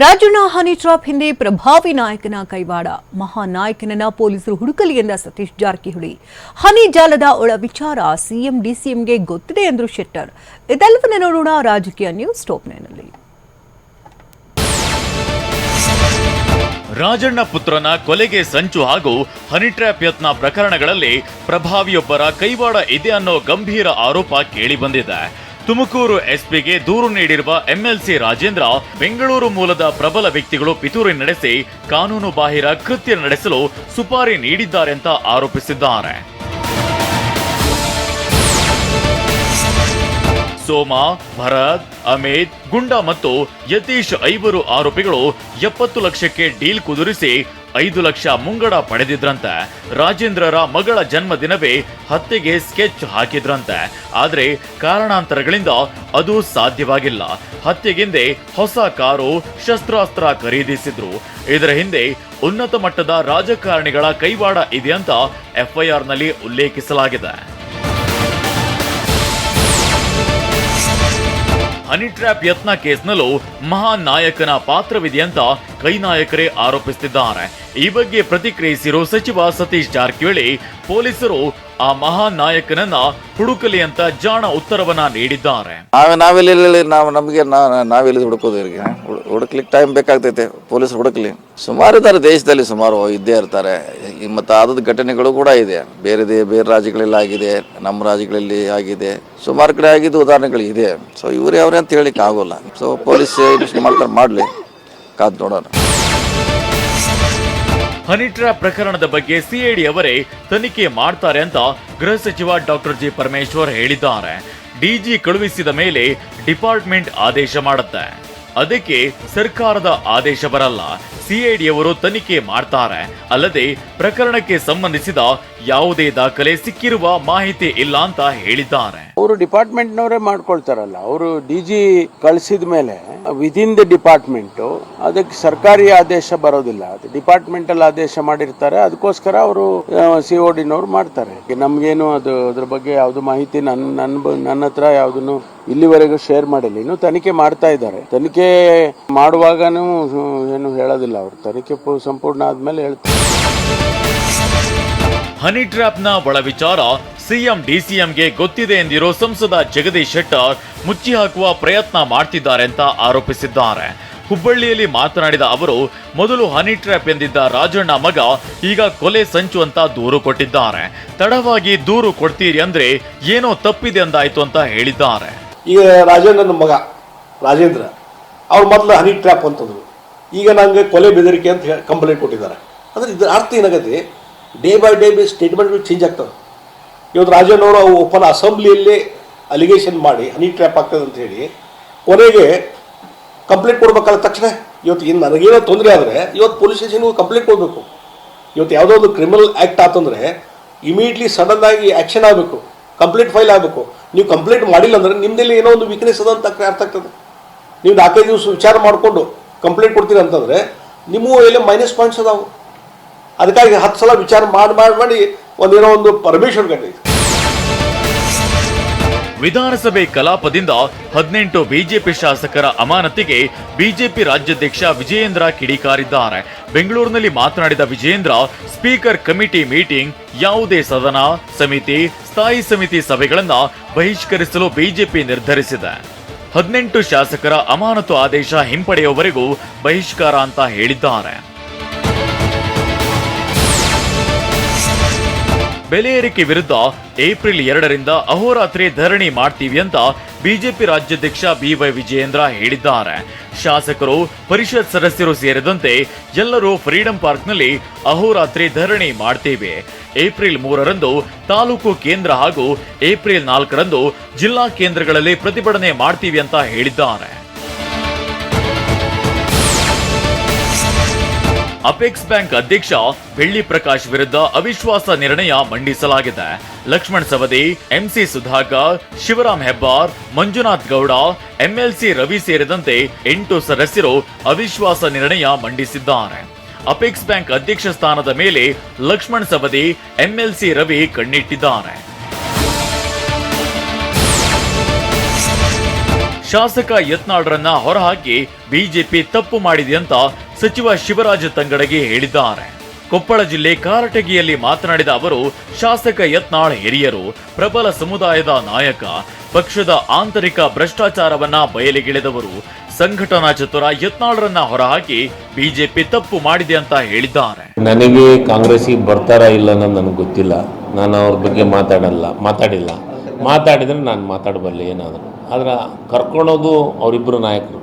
Rajanna honey trap ಹಿಂದೆ ಪ್ರಭಾವಿ ನಾಯಕನ ಕೈವಾಡ. ಮಹಾನಾಯಕನನ್ನ ಪೊಲೀಸರು ಹುಡುಕಲಿ ಎಂದ ಸತೀಶ್ ಜಾರಕಿಹೊಳಿ. ಹನಿ ಜಾಲದ ಒಳ ವಿಚಾರ ಸಿಎಂ, ಡಿಸಿಎಂಗೆ ಗೊತ್ತಿದೆ ಎಂದರು ಶೆಟ್ಟರ್. ಇದೆಲ್ಲವನ್ನ ನೋಡೋಣ ರಾಜಕೀಯ ನ್ಯೂಸ್ ಟಾಪ್ ನೈನಲ್ಲಿ ರಾಜಣ್ಣ ಪುತ್ರನ ಕೊಲೆಗೆ ಸಂಚು ಹಾಗೂ ಹನಿ ಟ್ರ್ಯಾಪ್ ಯತ್ನ ಪ್ರಕರಣಗಳಲ್ಲಿ ಪ್ರಭಾವಿಯೊಬ್ಬರ ಕೈವಾಡ ಇದೆ ಅನ್ನೋ ಗಂಭೀರ ಆರೋಪ ಕೇಳಿಬಂದಿದೆ ತುಮಕೂರು ಎಸ್ಪಿಗೆ ದೂರು ನೀಡಿರುವ ಎಂಎಲ್ಸಿ ರಾಜೇಂದ್ರ ಬೆಂಗಳೂರು ಮೂಲದ ಪ್ರಬಲ ವ್ಯಕ್ತಿಗಳು ಪಿತೂರಿ ನಡೆಸಿ ಕಾನೂನು ಬಾಹಿರ ಕೃತ್ಯ ನಡೆಸಲು ಸುಪಾರಿ ನೀಡಿದ್ದಾರೆ ಅಂತ ಆರೋಪಿಸಿದ್ದಾರೆ. ಸೋಮ, ಭರತ್, ಅಮಿತ್, ಗುಂಡಾ ಮತ್ತು ಯತೀಶ್ ಐವರು ಆರೋಪಿಗಳು ಎಪ್ಪತ್ತು ಲಕ್ಷಕ್ಕೆ ಡೀಲ್ ಕುದುರಿಸಿ ಐದು ಲಕ್ಷ ಮುಂಗಡ ಪಡೆದಿದ್ರಂತೆ. ರಾಜೇಂದ್ರರ ಮಗಳ ಜನ್ಮದಿನವೇ ಹತ್ಯೆಗೆ ಸ್ಕೆಚ್ ಹಾಕಿದ್ರಂತೆ. ಆದರೆ ಕಾರಣಾಂತರಗಳಿಂದ ಅದು ಸಾಧ್ಯವಾಗಿಲ್ಲ. ಹತ್ಯೆಗೆಂದೇ ಹೊಸ ಕಾರು ಶಸ್ತ್ರಾಸ್ತ್ರ ಖರೀದಿಸಿದ್ರು. ಇದರ ಹಿಂದೆ ಉನ್ನತ ಮಟ್ಟದ ರಾಜಕಾರಣಿಗಳ ಕೈವಾಡ ಇದೆ ಅಂತ ಎಫ್ಐಆರ್ನಲ್ಲಿ ಉಲ್ಲೇಖಿಸಲಾಗಿದೆ. ಹನಿ ಟ್ರ್ಯಾಪ್ ಯತ್ನ ಕೇಸ್ನಲ್ಲೂ ಮಹಾನ್ ನಾಯಕನ ಪಾತ್ರವಿದೆ ಅಂತ ಕೈ ನಾಯಕರೇ ಆರೋಪಿಸುತ್ತಿದ್ದಾರೆ ಈ ಬಗ್ಗೆ ಪ್ರತಿಕ್ರಿಯಿಸಿರೋ ಸಚಿವ ಸತೀಶ್ ಜಾರಕಿಹೊಳಿ, ಪೊಲೀಸರು ಆ ಮಹಾನ್ ನಾಯಕನನ್ನ ಹುಡುಕಲಿ ಅಂತ ಜಾಣ ಉತ್ತರವನ್ನ ನೀಡಿದ್ದಾರೆ. ನಾವು ನಾವೆಲ್ಲಿ ನಾವು ನಮಗೆ ನಾವೆಲ್ಲಿ ಹುಡುಕೋದು ಹುಡುಕ್ಲಿಕ್ಕೆ ಟೈಮ್ ಬೇಕಾಗ್ತೈತೆ. ಪೊಲೀಸರು ಹುಡುಕ್ಲಿ. ಸುಮಾರು ಇದ್ದಾರೆ ದೇಶದಲ್ಲಿ, ಸುಮಾರು ಇದ್ದೇ ಇರ್ತಾರೆ. ಮತ್ತು ಆದದ ಘಟನೆಗಳು ಕೂಡ ಇದೆ. ಬೇರೆ ದೇ, ಬೇರೆ ರಾಜ್ಯಗಳಲ್ಲಿ ಆಗಿದೆ, ನಮ್ಮ ರಾಜ್ಯಗಳಲ್ಲಿ ಆಗಿದೆ. ಸುಮಾರು ಕಡೆ ಆಗಿದ್ದು ಉದಾಹರಣೆಗಳು ಇದೆ. ಸೊ ಇವ್ರು ಯಾವ್ರೆ ಅಂತ ಹೇಳಿಕ್ಕೆ ಆಗೋಲ್ಲ. ಸೊ ಪೊಲೀಸ್ ಮಾಡ್ತಾರೆ, ಮಾಡಲಿ. ಕಾದ್ ನೋಡೋಣ. ಹನಿ ಪ್ರಕರಣದ ಬಗ್ಗೆ ಸಿಐಡಿ ಅವರೇ ತನಿಖೆ ಮಾಡ್ತಾರೆ ಅಂತ ಗೃಹ ಸಚಿವ ಡಾಕ್ಟರ್ ಜಿ ಪರಮೇಶ್ವರ್ ಹೇಳಿದ್ದಾರೆ. ಡಿಜಿ ಕಳುಹಿಸಿದ ಮೇಲೆ ಡಿಪಾರ್ಟ್ಮೆಂಟ್ ಆದೇಶ ಮಾಡುತ್ತೆ. ಅದಕ್ಕೆ ಸರ್ಕಾರದ ಆದೇಶ ಬರಲ್ಲ. ಸಿಐಡಿಯವರು ತನಿಖೆ ಮಾಡ್ತಾರೆ. ಅಲ್ಲದೆ ಪ್ರಕರಣಕ್ಕೆ ಸಂಬಂಧಿಸಿದ ಯಾವುದೇ ದಾಖಲೆ ಸಿಕ್ಕಿರುವ ಮಾಹಿತಿ ಇಲ್ಲ ಅಂತ ಹೇಳಿದ್ದಾರೆ. ಅವರು ಡಿಪಾರ್ಟ್ಮೆಂಟ್ನವರೇ ಮಾಡ್ಕೊಳ್ತಾರಲ್ಲ. ಅವರು ಡಿ ಜಿ ಕಳಿಸಿದ ಮೇಲೆ ವಿದಿನ್ ದ ಡಿಪಾರ್ಟ್ಮೆಂಟ್ ಅದಕ್ಕೆ ಸರ್ಕಾರಿ ಆದೇಶ ಬರೋದಿಲ್ಲ. ಅದು ಡಿಪಾರ್ಟ್ಮೆಂಟಲ್ ಆದೇಶ ಮಾಡಿರ್ತಾರೆ. ಅದಕ್ಕೋಸ್ಕರ ಅವರು ಸಿ ಡಿನವ್ರು ಮಾಡ್ತಾರೆ. ನಮ್ಗೇನು ಅದು ಅದ್ರ ಬಗ್ಗೆ ಯಾವುದು ಮಾಹಿತಿ ನನ್ನ ನನ್ನ ನನ್ನ ಹತ್ರ ಯಾವುದನ್ನು ಇಲ್ಲಿವರೆಗೂ ಶೇರ್ ಮಾಡಿಲ್ಲ. ಇನ್ನು ತನಿಖೆ ಮಾಡ್ತಾ ಇದ್ದಾರೆ. ತನಿಖೆ ಮಾಡುವಾಗನೂ ಏನು ಹೇಳೋದಿಲ್ಲ ಅವರು. ತನಿಖೆ ಸಂಪೂರ್ಣ ಆದ್ಮೇಲೆ ಹೇಳ್ತಾರೆ ಹನಿ ಟ್ರ್ಯಾಪ್ನ ಒಳ ವಿಚಾರ ಸಿಎಂ, ಡಿಸಿಎಂಗೆ ಗೊತ್ತಿದೆ ಎಂದಿರೋ ಸಂಸದ ಜಗದೀಶ್ ಶೆಟ್ಟರ್ ಮುಚ್ಚಿ ಹಾಕುವ ಪ್ರಯತ್ನ ಮಾಡ್ತಿದ್ದಾರೆ ಅಂತ ಆರೋಪಿಸಿದ್ದಾರೆ. ಹುಬ್ಬಳ್ಳಿಯಲ್ಲಿ ಮಾತನಾಡಿದ ಅವರು, ಮೊದಲು ಹನಿ ಟ್ರ್ಯಾಪ್ ಎಂದಿದ್ದ ರಾಜಣ್ಣ ಮಗ ಈಗ ಕೊಲೆ ಸಂಚು ಅಂತ ದೂರು ಕೊಟ್ಟಿದ್ದಾರೆ. ತಡವಾಗಿ ದೂರು ಕೊಡ್ತೀರಿ ಅಂದ್ರೆ ಏನೋ ತಪ್ಪಿದೆ ಅಂದಾಯ್ತು ಅಂತ ಹೇಳಿದ್ದಾರೆ. ಈಗ ರಾಜೇಂದ್ರನ ಮಗ, ರಾಜೇಂದ್ರ, ಅವ್ರು ಮೊದಲು ಹನಿ ಟ್ರ್ಯಾಪ್ ಅಂತಂದರು. ಈಗ ನನಗೆ ಕೊಲೆ ಬೆದರಿಕೆ ಅಂತ ಹೇಳಿ ಕಂಪ್ಲೇಂಟ್ ಕೊಟ್ಟಿದ್ದಾರೆ. ಅಂದರೆ ಇದ್ರ ಅರ್ಥ ಏನಾಗತ್ತೆ? Day by day B statement change ಆಗ್ತದೆ ಇವತ್ತು ರಾಜೇಂದ್ರ ಅವರು ಅವು ಓಪನ್ ಅಸೆಂಬ್ಲಿಯಲ್ಲಿ ಅಲಿಗೇಷನ್ ಮಾಡಿ, ಹನಿ ಟ್ರ್ಯಾಪ್ ಆಗ್ತದೆ ಅಂತ ಹೇಳಿ, ಕೊನೆಗೆ ಕಂಪ್ಲೇಂಟ್ ಕೊಡ್ಬೇಕಲ್ಲ ತಕ್ಷಣ? ಇವತ್ತು ಇನ್ನು ನನಗೇನೋ ತೊಂದರೆ ಆದರೆ ಇವತ್ತು ಪೊಲೀಸ್ ಸ್ಟೇಷನ್ಗೂ ಕಂಪ್ಲೇಂಟ್ ಕೊಡಬೇಕು. ಇವತ್ತು ಯಾವುದೋ ಒಂದು ಕ್ರಿಮಿನಲ್ ಆ್ಯಕ್ಟ್ ಆತಂದರೆ ಇಮಿಡಿಯೇಟ್ಲಿ ಸಡನ್ನಾಗಿ ಆ್ಯಕ್ಷನ್ ಆಗಬೇಕು. ಕಂಪ್ಲೇಂಟ್ ಫೈಲ್ ಆಗಬೇಕು. ನೀವು ಕಂಪ್ಲೇಂಟ್ ಮಾಡಿಲ್ಲ ಅಂದ್ರೆ ನಿಮ್ಮದಲ್ಲಿ ಏನೋ ಒಂದು ವೀಕ್ನೆಸ್ ಅದ ಅಂತ ಅರ್ಥ ಆಗ್ತದೆ. ನೀವು ನಾಲ್ಕೈದು ದಿವಸ ವಿಚಾರ ಮಾಡಿಕೊಂಡು ಕಂಪ್ಲೇಂಟ್ ಕೊಡ್ತೀರಿ ಅಂತಂದರೆ ನಿಮ್ಮ ಎಲ್ಲ ಮೈನಸ್ ಪಾಯಿಂಟ್ಸ್ ಅದಾವೆ. ಅದಕ್ಕಾಗಿ ಹತ್ತು ಸಲ ವಿಚಾರ ಮಾಡಿ ಮಾಡಿ ಮಾಡಿ ಒಂದೇನೋ ಒಂದು ಪರ್ಮಿಷನ್ ಗಂಟೆ ವಿಧಾನಸಭೆ ಕಲಾಪದಿಂದ ಹದಿನೆಂಟು ಬಿಜೆಪಿ ಶಾಸಕರ ಅಮಾನತಿಗೆ ಬಿಜೆಪಿ ರಾಜ್ಯಾಧ್ಯಕ್ಷ ವಿಜಯೇಂದ್ರ ಕಿಡಿಕಾರಿದ್ದಾರೆ. ಬೆಂಗಳೂರಿನಲ್ಲಿ ಮಾತನಾಡಿದ ವಿಜಯೇಂದ್ರ, ಸ್ಪೀಕರ್ ಕಮಿಟಿ ಮೀಟಿಂಗ್, ಯಾವುದೇ ಸದನ, ಸಮಿತಿ, ಸ್ಥಾಯಿ ಸಮಿತಿ ಸಭೆಗಳನ್ನು ಬಹಿಷ್ಕರಿಸಲು ಬಿಜೆಪಿ ನಿರ್ಧರಿಸಿದೆ. ಹದಿನೆಂಟು ಶಾಸಕರ ಅಮಾನತು ಆದೇಶ ಹಿಂಪಡೆಯುವವರೆಗೂ ಬಹಿಷ್ಕಾರ ಅಂತ ಹೇಳಿದ್ದಾರೆ. ಬೆಲೆ ಏರಿಕೆ ವಿರುದ್ಧ ಏಪ್ರಿಲ್ ಎರಡರಿಂದ ಅಹೋರಾತ್ರಿ ಧರಣಿ ಮಾಡ್ತೀವಿ ಅಂತ ಬಿಜೆಪಿ ರಾಜ್ಯಾಧ್ಯಕ್ಷ ಬಿವೈ ವಿಜಯೇಂದ್ರ ಹೇಳಿದ್ದಾರೆ. ಶಾಸಕರು, ಪರಿಷತ್ ಸದಸ್ಯರು ಸೇರಿದಂತೆ ಎಲ್ಲರೂ ಫ್ರೀಡಂ ಪಾರ್ಕ್ನಲ್ಲಿ ಅಹೋರಾತ್ರಿ ಧರಣಿ ಮಾಡ್ತೀವಿ. ಏಪ್ರಿಲ್ ಮೂರರಂದು ತಾಲೂಕು ಕೇಂದ್ರ ಹಾಗೂ ಏಪ್ರಿಲ್ ನಾಲ್ಕರಂದು ಜಿಲ್ಲಾ ಕೇಂದ್ರಗಳಲ್ಲಿ ಪ್ರತಿಭಟನೆ ಮಾಡ್ತೀವಿ ಅಂತ ಹೇಳಿದ್ದಾರೆ. ಅಪೆಕ್ಸ್ ಬ್ಯಾಂಕ್ ಅಧ್ಯಕ್ಷ ಬೆಳ್ಳಿ ಪ್ರಕಾಶ್ ವಿರುದ್ಧ ಅವಿಶ್ವಾಸ ನಿರ್ಣಯ ಮಂಡಿಸಲಾಗಿದೆ. ಲಕ್ಷ್ಮಣ್ ಸವದಿ, ಎಂಸಿ ಸುಧಾಕರ್, ಶಿವರಾಮ್ ಹೆಬ್ಬಾರ್, ಮಂಜುನಾಥ್ ಗೌಡ, ಎಂಎಲ್ಸಿ ರವಿ ಸೇರಿದಂತೆ ಎಂಟು ಸದಸ್ಯರು ಅವಿಶ್ವಾಸ ನಿರ್ಣಯ ಮಂಡಿಸಿದ್ದಾರೆ. ಅಪೆಕ್ಸ್ ಬ್ಯಾಂಕ್ ಅಧ್ಯಕ್ಷ ಸ್ಥಾನದ ಮೇಲೆ ಲಕ್ಷ್ಮಣ್ ಸವದಿ, ಎಂಎಲ್ಸಿ ರವಿ ಕಣ್ಣಿಟ್ಟಿದ್ದಾರೆ. ಶಾಸಕ ಯತ್ನಾಳ್ರನ್ನ ಹೊರಹಾಕಿ ಬಿಜೆಪಿ ತಪ್ಪು ಮಾಡಿದೆ ಅಂತ ಸಚಿವ ಶಿವರಾಜ ತಂಗಡಗಿ ಹೇಳಿದ್ದಾರೆ. ಕೊಪ್ಪಳ ಜಿಲ್ಲೆ ಕಾರಟಗಿಯಲ್ಲಿ ಮಾತನಾಡಿದ ಅವರು, ಶಾಸಕ ಯತ್ನಾಳ್ ಹಿರಿಯರು, ಪ್ರಬಲ ಸಮುದಾಯದ ನಾಯಕ, ಪಕ್ಷದ ಆಂತರಿಕ ಭ್ರಷ್ಟಾಚಾರವನ್ನ ಬಯಲಿಗಿಳಿದವರು, ಸಂಘಟನಾ ಚತುರ ಯತ್ನಾಳ್ರನ್ನ ಹೊರಹಾಕಿ ಬಿಜೆಪಿ ತಪ್ಪು ಮಾಡಿದೆ ಅಂತ ಹೇಳಿದ್ದಾರೆ. ನನಗೆ ಕಾಂಗ್ರೆಸ್ಸಿಗೆ ಬರ್ತಾರ ಇಲ್ಲ ನನಗೆ ಗೊತ್ತಿಲ್ಲ. ನಾನು ಅವ್ರ ಬಗ್ಗೆ ಮಾತಾಡಲ್ಲ, ಮಾತಾಡಿಲ್ಲ. ಮಾತಾಡಿದ್ರೆ ನಾನು ಮಾತಾಡಬಲ್ಲೆ ಏನಾದರೂ. ಆದರೆ ಕರ್ಕೊಳ್ಳೋದು ಅವರಿಬ್ಬರು ನಾಯಕರು.